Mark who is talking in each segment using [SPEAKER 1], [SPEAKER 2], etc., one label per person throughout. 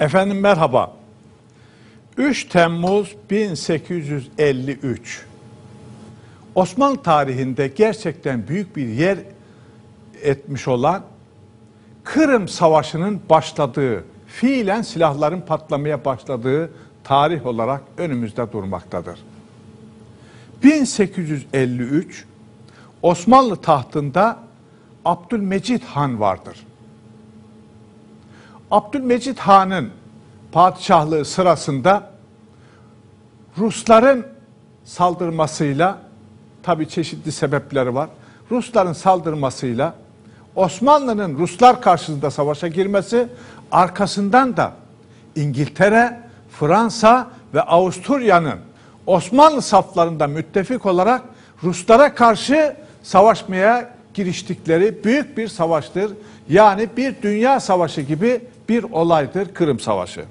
[SPEAKER 1] Efendim merhaba. 3 Temmuz 1853. Osmanlı tarihinde gerçekten büyük bir yer etmiş olan Kırım Savaşı'nın başladığı, fiilen silahların patlamaya başladığı tarih olarak önümüzde durmaktadır. 1853 Osmanlı tahtında Abdülmecit Han vardır. Abdülmecit Han'ın padişahlığı sırasında Rusların saldırmasıyla tabi çeşitli sebepleri var. Rusların saldırmasıyla Osmanlı'nın Ruslar karşısında savaşa girmesi arkasından da İngiltere, Fransa ve Avusturya'nın Osmanlı saflarında müttefik olarak Ruslara karşı savaşmaya giriştikleri büyük bir savaştır. Yani bir dünya savaşı gibi bir olaydır Kırım Savaşı.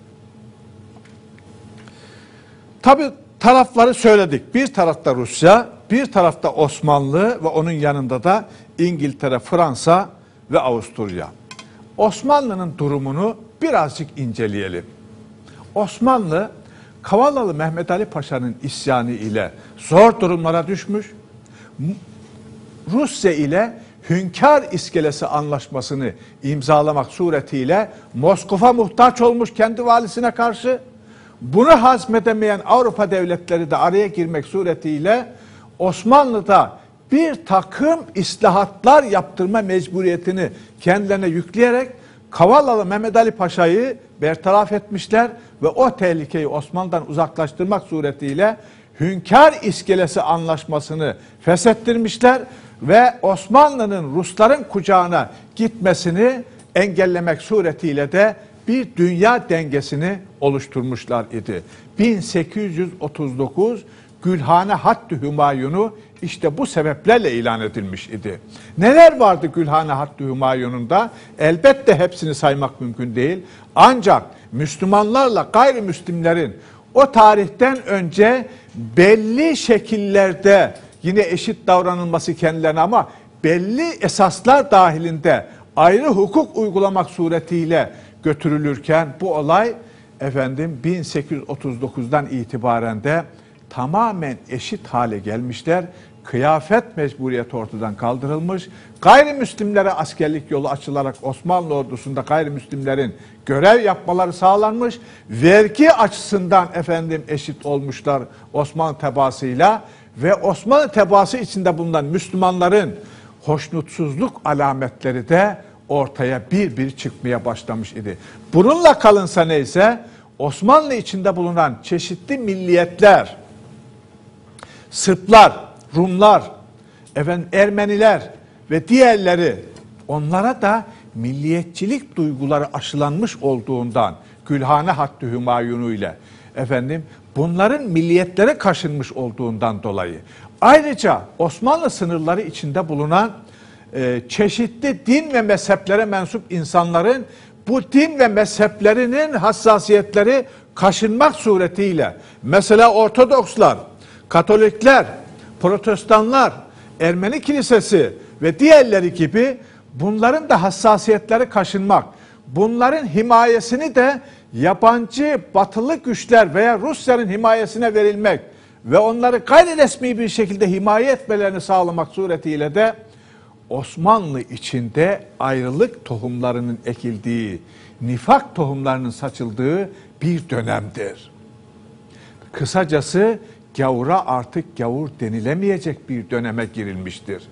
[SPEAKER 1] Tabi tarafları söyledik. Bir tarafta Rusya, bir tarafta Osmanlı ve onun yanında da İngiltere, Fransa ve Avusturya. Osmanlı'nın durumunu birazcık inceleyelim. Osmanlı Kavalalı Mehmet Ali Paşa'nın isyanı ile zor durumlara düşmüş. Rusya ile Hünkar İskelesi Anlaşması'nı imzalamak suretiyle Moskova muhtaç olmuş kendi valisine karşı. Bunu hazmedemeyen Avrupa devletleri de araya girmek suretiyle Osmanlı'da bir takım islahatlar yaptırma mecburiyetini kendilerine yükleyerek Kavalalı Mehmet Ali Paşa'yı bertaraf etmişler ve o tehlikeyi Osmanlı'dan uzaklaştırmak suretiyle Hünkar İskelesi Anlaşması'nı feshettirmişler ve Osmanlı'nın Rusların kucağına gitmesini engellemek suretiyle de bir dünya dengesini oluşturmuşlar idi. 1839 Gülhane Hattı Hümayun'u işte bu sebeplerle ilan edilmiş idi. Neler vardı Gülhane Hattı Hümayun'unda? Elbette hepsini saymak mümkün değil. Ancak Müslümanlarla gayrimüslimlerin o tarihten önce belli şekillerde yine eşit davranılması kendilerine ama belli esaslar dahilinde ayrı hukuk uygulamak suretiyle götürülürken bu olay efendim 1839'dan itibaren de tamamen eşit hale gelmişler. Kıyafet mecburiyeti ortadan kaldırılmış. Gayrimüslimlere askerlik yolu açılarak Osmanlı ordusunda gayrimüslimlerin görev yapmaları sağlanmış. Vergi açısından efendim eşit olmuşlar Osmanlı tebaasıyla ve Osmanlı tebaası içinde bulunan Müslümanların hoşnutsuzluk alametleri de ortaya bir bir çıkmaya başlamış idi. Bununla kalınsa neyse Osmanlı içinde bulunan çeşitli milliyetler, Sırplar, Rumlar, efendim Ermeniler ve diğerleri onlara da milliyetçilik duyguları aşılanmış olduğundan Gülhane Hattı Hümayunu ile efendim bunların milliyetlere kaşınmış olduğundan dolayı. Ayrıca Osmanlı sınırları içinde bulunan e, çeşitli din ve mezheplere mensup insanların bu din ve mezheplerinin hassasiyetleri kaşınmak suretiyle mesela Ortodokslar, Katolikler, Protestanlar, Ermeni Kilisesi ve diğerleri gibi bunların da hassasiyetleri kaşınmak, bunların himayesini de yabancı batılı güçler veya Rusya'nın himayesine verilmek ve onları gayri resmi bir şekilde himaye etmelerini sağlamak suretiyle de Osmanlı içinde ayrılık tohumlarının ekildiği, nifak tohumlarının saçıldığı bir dönemdir. Kısacası gavura artık gavur denilemeyecek bir döneme girilmiştir.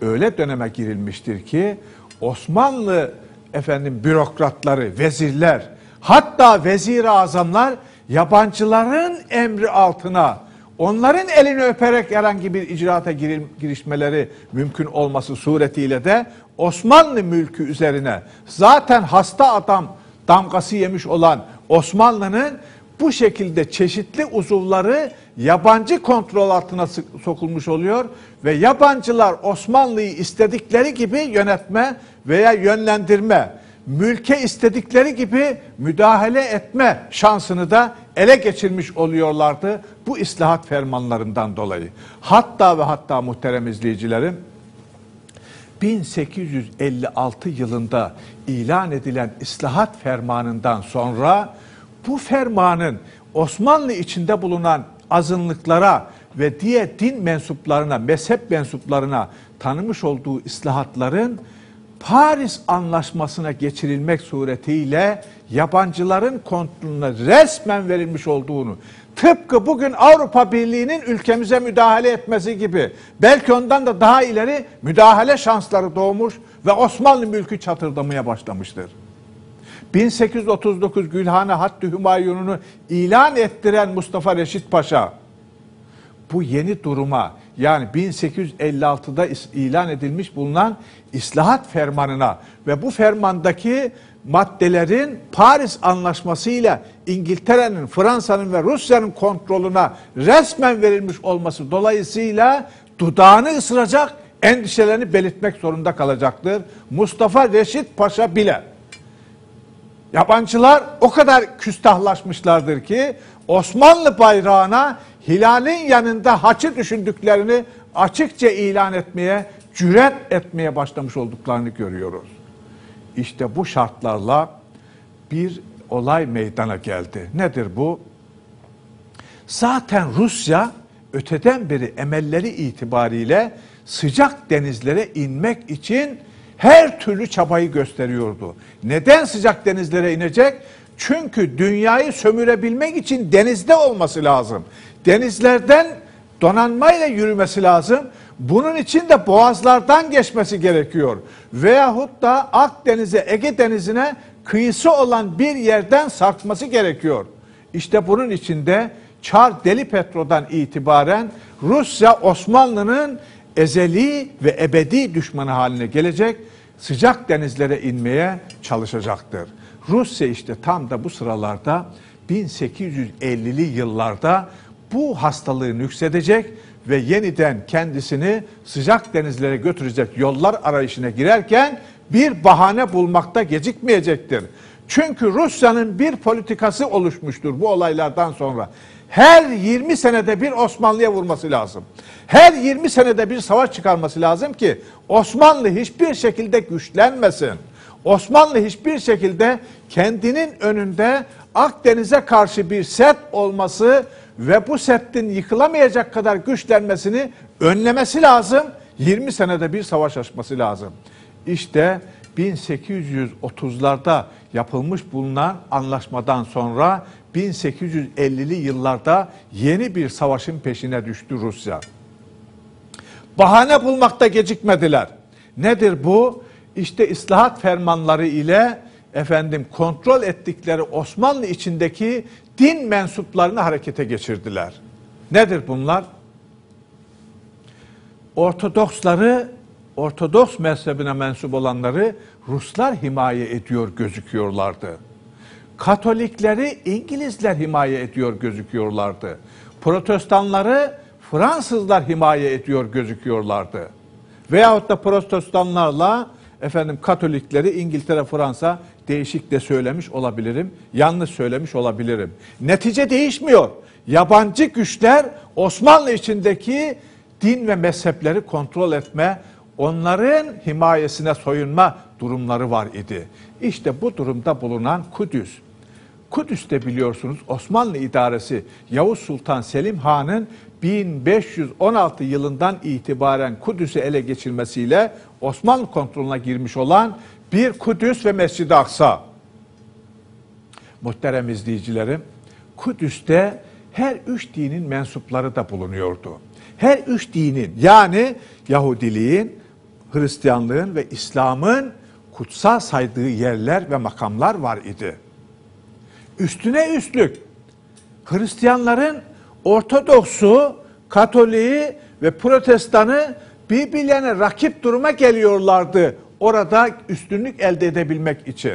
[SPEAKER 1] Öyle döneme girilmiştir ki Osmanlı efendim bürokratları, vezirler, hatta vezir-i azamlar yabancıların emri altına onların elini öperek herhangi bir icraata girişmeleri mümkün olması suretiyle de Osmanlı mülkü üzerine zaten hasta adam damgası yemiş olan Osmanlı'nın bu şekilde çeşitli uzuvları yabancı kontrol altına sokulmuş oluyor ve yabancılar Osmanlı'yı istedikleri gibi yönetme veya yönlendirme, mülke istedikleri gibi müdahale etme şansını da ele geçirmiş oluyorlardı bu islahat fermanlarından dolayı. Hatta ve hatta muhterem izleyicilerim 1856 yılında ilan edilen İslahat Fermanı'ndan sonra bu fermanın Osmanlı içinde bulunan azınlıklara ve diğer din mensuplarına, mezhep mensuplarına tanımış olduğu islahatların Paris Anlaşması'na geçirilmek suretiyle yabancıların kontrolüne resmen verilmiş olduğunu, tıpkı bugün Avrupa Birliği'nin ülkemize müdahale etmesi gibi belki ondan da daha ileri müdahale şansları doğmuş ve Osmanlı mülkü çatırdamaya başlamıştır. 1839 Gülhane Hattı Hümayun'unu ilan ettiren Mustafa Reşit Paşa bu yeni duruma yani 1856'da ilan edilmiş bulunan İslahat Fermanına ve bu fermandaki maddelerin Paris Anlaşması ile İngiltere'nin, Fransa'nın ve Rusya'nın kontrolüne resmen verilmiş olması dolayısıyla dudağını ısıracak, endişelerini belirtmek zorunda kalacaktır. Mustafa Reşit Paşa bile. Yabancılar o kadar küstahlaşmışlardır ki Osmanlı bayrağına hilalin yanında haçı düşündüklerini açıkça ilan etmeye, cüret etmeye başlamış olduklarını görüyoruz. İşte bu şartlarla bir olay meydana geldi. Nedir bu? Zaten Rusya öteden beri emelleri itibariyle sıcak denizlere inmek için her türlü çabayı gösteriyordu. Neden sıcak denizlere inecek? Çünkü dünyayı sömürebilmek için denizde olması lazım. Denizlerden donanmayla yürümesi lazım. Bunun için de boğazlardan geçmesi gerekiyor. Veyahut da Akdeniz'e, Ege Denizi'ne kıyısı olan bir yerden sarkması gerekiyor. İşte bunun içinde Çar Deli Petro'dan itibaren Rusya Osmanlı'nın ezeli ve ebedi düşmanı haline gelecek, sıcak denizlere inmeye çalışacaktır. Rusya işte tam da bu sıralarda 1850'li yıllarda bu hastalığı nüksedecek ve yeniden kendisini sıcak denizlere götürecek yollar arayışına girerken bir bahane bulmakta gecikmeyecektir. Çünkü Rusya'nın bir politikası oluşmuştur bu olaylardan sonra. Her 20 senede bir Osmanlı'ya vurması lazım. Her 20 senede bir savaş çıkarması lazım ki Osmanlı hiçbir şekilde güçlenmesin. Osmanlı hiçbir şekilde kendinin önünde Akdeniz'e karşı bir set olması ve bu settin yıkılamayacak kadar güçlenmesini önlemesi lazım. 20 senede bir savaş açması lazım. İşte 1830'larda yapılmış bulunan anlaşmadan sonra 1850'li yıllarda yeni bir savaşın peşine düştü Rusya. Bahane bulmakta gecikmediler. Nedir bu? İşte ıslahat fermanları ile efendim kontrol ettikleri Osmanlı içindeki din mensuplarını harekete geçirdiler. Nedir bunlar? Ortodoksları, Ortodoks mezhebine mensup olanları Ruslar himaye ediyor gözüküyorlardı. Katolikleri İngilizler himaye ediyor gözüküyorlardı. Protestanları Fransızlar himaye ediyor gözüküyorlardı. Veyahut da protestanlarla efendim Katolikleri İngiltere, Fransa değişik de söylemiş olabilirim. Yanlış söylemiş olabilirim. Netice değişmiyor. Yabancı güçler Osmanlı içindeki din ve mezhepleri kontrol etme, onların himayesine soyunma durumları var idi. İşte bu durumda bulunan Kudüs. Kudüs'te biliyorsunuz Osmanlı idaresi Yavuz Sultan Selim Han'ın 1516 yılından itibaren Kudüs'ü ele geçirmesiyle Osmanlı kontrolüne girmiş olan bir Kudüs ve Mescid-i Aksa. Muhterem izleyicilerim, Kudüs'te her üç dinin mensupları da bulunuyordu. Her üç dinin yani Yahudiliğin, Hristiyanlığın ve İslam'ın kutsal saydığı yerler ve makamlar var idi. Üstüne üstlük Hristiyanların Ortodoksu, Katoliği ve Protestanı birbirlerine rakip duruma geliyorlardı orada üstünlük elde edebilmek için.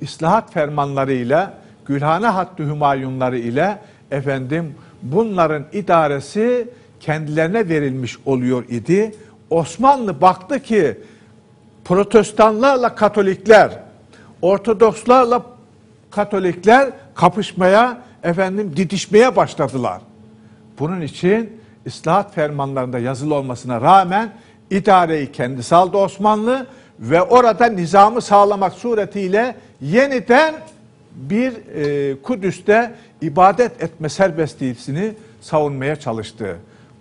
[SPEAKER 1] İslahat fermanlarıyla, Gülhane Hattı Hümayunları ile efendim bunların idaresi kendilerine verilmiş oluyor idi. Osmanlı baktı ki protestanlarla katolikler, ortodokslarla katolikler kapışmaya, efendim didişmeye başladılar. Bunun için İslahat fermanlarında yazılı olmasına rağmen İdareyi kendisi aldı Osmanlı ve orada nizamı sağlamak suretiyle yeniden bir e, Kudüs'te ibadet etme serbestliğini savunmaya çalıştı.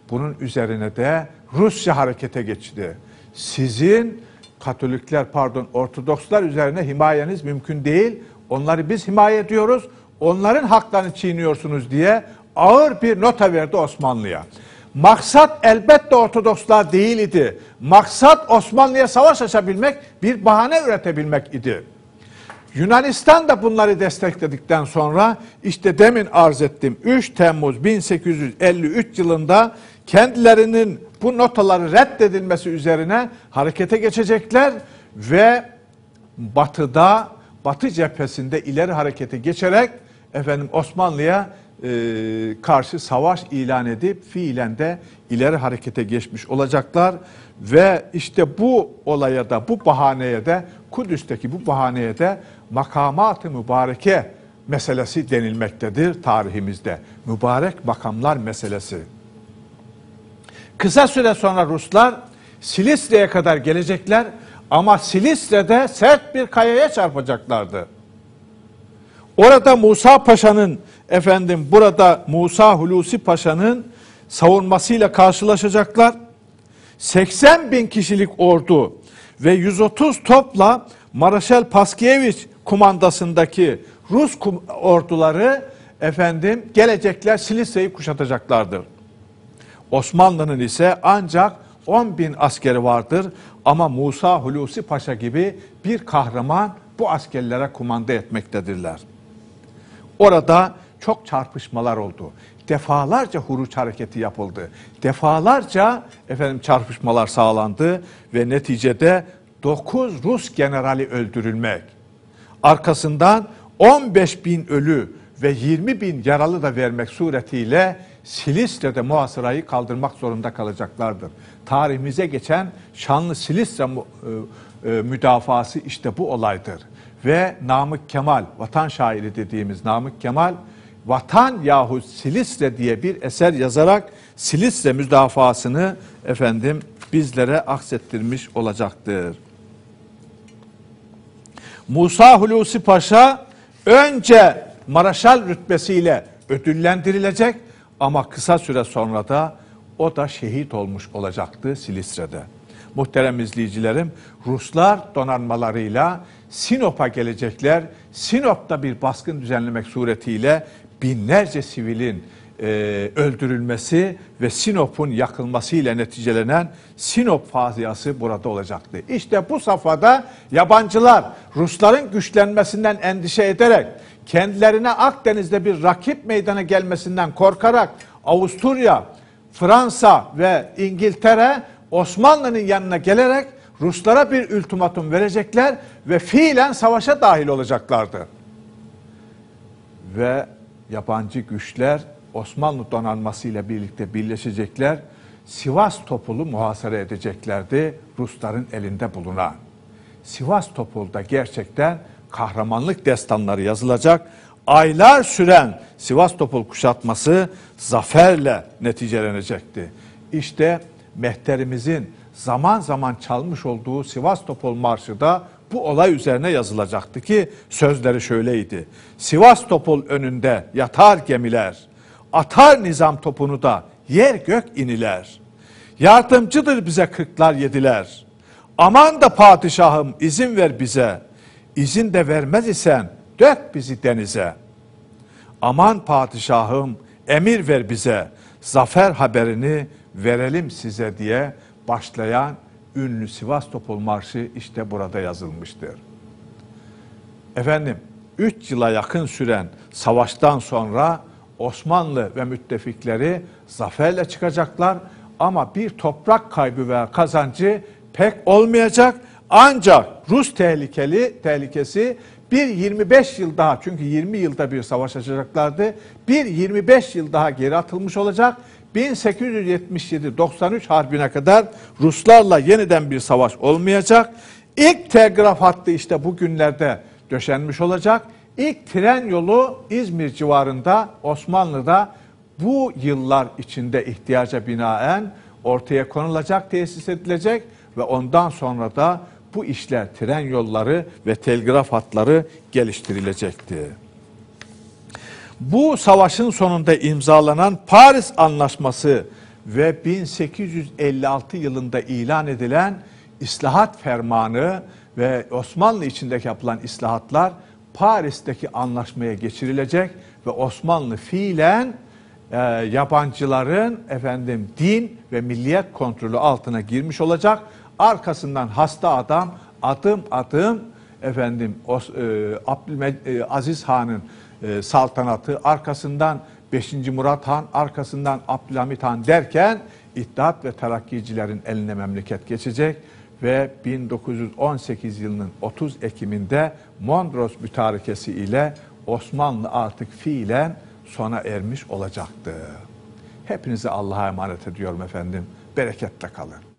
[SPEAKER 1] Bunun üzerine de Rusya harekete geçti. Sizin Katolikler pardon Ortodokslar üzerine himayeniz mümkün değil. Onları biz himaye ediyoruz. Onların haklarını çiğniyorsunuz diye ağır bir nota verdi Osmanlı'ya. Maksat elbette Ortodokslar değil idi. Maksat Osmanlı'ya savaş açabilmek, bir bahane üretebilmek idi. Yunanistan da bunları destekledikten sonra işte demin arz ettim 3 Temmuz 1853 yılında kendilerinin bu notaları reddedilmesi üzerine harekete geçecekler ve batıda batı cephesinde ileri harekete geçerek efendim Osmanlı'ya e, karşı savaş ilan edip fiilen de ileri harekete geçmiş olacaklar ve işte bu olaya da bu bahaneye de Kudüs'teki bu bahaneye de makamat-ı mübareke meselesi denilmektedir tarihimizde. Mübarek makamlar meselesi. Kısa süre sonra Ruslar Silistre'ye kadar gelecekler ama Silistre'de sert bir kayaya çarpacaklardı. Orada Musa Paşa'nın efendim burada Musa Hulusi Paşa'nın savunmasıyla karşılaşacaklar. 80 bin kişilik ordu ve 130 topla Maraşal Paskevich kumandasındaki Rus orduları efendim gelecekler Silisa'yı kuşatacaklardır. Osmanlı'nın ise ancak 10 bin askeri vardır ama Musa Hulusi Paşa gibi bir kahraman bu askerlere kumanda etmektedirler. Orada çok çarpışmalar oldu. Defalarca huruç hareketi yapıldı. Defalarca efendim çarpışmalar sağlandı ve neticede 9 Rus generali öldürülmek. Arkasından 15 bin ölü ve 20 bin yaralı da vermek suretiyle Silistre'de muhasırayı kaldırmak zorunda kalacaklardır. Tarihimize geçen şanlı Silistre e, e, müdafası işte bu olaydır. Ve Namık Kemal, vatan şairi dediğimiz Namık Kemal, Vatan yahut Silistre diye bir eser yazarak Silistre müdafasını efendim bizlere aksettirmiş olacaktır. Musa Hulusi Paşa önce Maraşal rütbesiyle ödüllendirilecek ama kısa süre sonra da o da şehit olmuş olacaktı Silistre'de. Muhterem izleyicilerim, Ruslar donanmalarıyla Sinop'a gelecekler. Sinop'ta bir baskın düzenlemek suretiyle binlerce sivilin e, öldürülmesi ve Sinop'un yakılmasıyla neticelenen Sinop faziası burada olacaktı. İşte bu safhada yabancılar Rusların güçlenmesinden endişe ederek kendilerine Akdeniz'de bir rakip meydana gelmesinden korkarak Avusturya, Fransa ve İngiltere Osmanlı'nın yanına gelerek Ruslara bir ultimatum verecekler ve fiilen savaşa dahil olacaklardı. Ve yabancı güçler Osmanlı donanmasıyla birlikte birleşecekler. Sivas topulu muhasara edeceklerdi Rusların elinde bulunan. Sivas topulda gerçekten kahramanlık destanları yazılacak. Aylar süren Sivas topul kuşatması zaferle neticelenecekti. İşte mehterimizin zaman zaman çalmış olduğu Sivas Topol Marşı da bu olay üzerine yazılacaktı ki sözleri şöyleydi. Sivas Topol önünde yatar gemiler, atar nizam topunu da yer gök iniler. Yardımcıdır bize kırklar yediler. Aman da padişahım izin ver bize. İzin de vermez isen dök bizi denize. Aman padişahım emir ver bize. Zafer haberini verelim size diye başlayan ünlü Sivas Topol Marşı işte burada yazılmıştır. Efendim 3 yıla yakın süren savaştan sonra Osmanlı ve müttefikleri zaferle çıkacaklar ama bir toprak kaybı veya kazancı pek olmayacak. Ancak Rus tehlikeli tehlikesi bir 25 yıl daha çünkü 20 yılda bir savaş açacaklardı. Bir 25 yıl daha geri atılmış olacak 1877-93 harbine kadar Ruslarla yeniden bir savaş olmayacak. İlk telgraf hattı işte bugünlerde döşenmiş olacak. İlk tren yolu İzmir civarında Osmanlı'da bu yıllar içinde ihtiyaca binaen ortaya konulacak, tesis edilecek ve ondan sonra da bu işler tren yolları ve telgraf hatları geliştirilecekti. Bu savaşın sonunda imzalanan Paris Anlaşması ve 1856 yılında ilan edilen İslahat Fermanı ve Osmanlı içindeki yapılan islahatlar Paris'teki anlaşmaya geçirilecek ve Osmanlı fiilen e, yabancıların efendim din ve milliyet kontrolü altına girmiş olacak. Arkasından hasta adam adım adım efendim Os, e, Abdülme- e, Aziz Han'ın e, saltanatı arkasından 5. Murat Han arkasından Abdülhamit Han derken İttihat ve Terakkicilerin eline memleket geçecek ve 1918 yılının 30 Ekim'inde Mondros Mütarekesi ile Osmanlı artık fiilen sona ermiş olacaktı. Hepinizi Allah'a emanet ediyorum efendim. Bereketle kalın.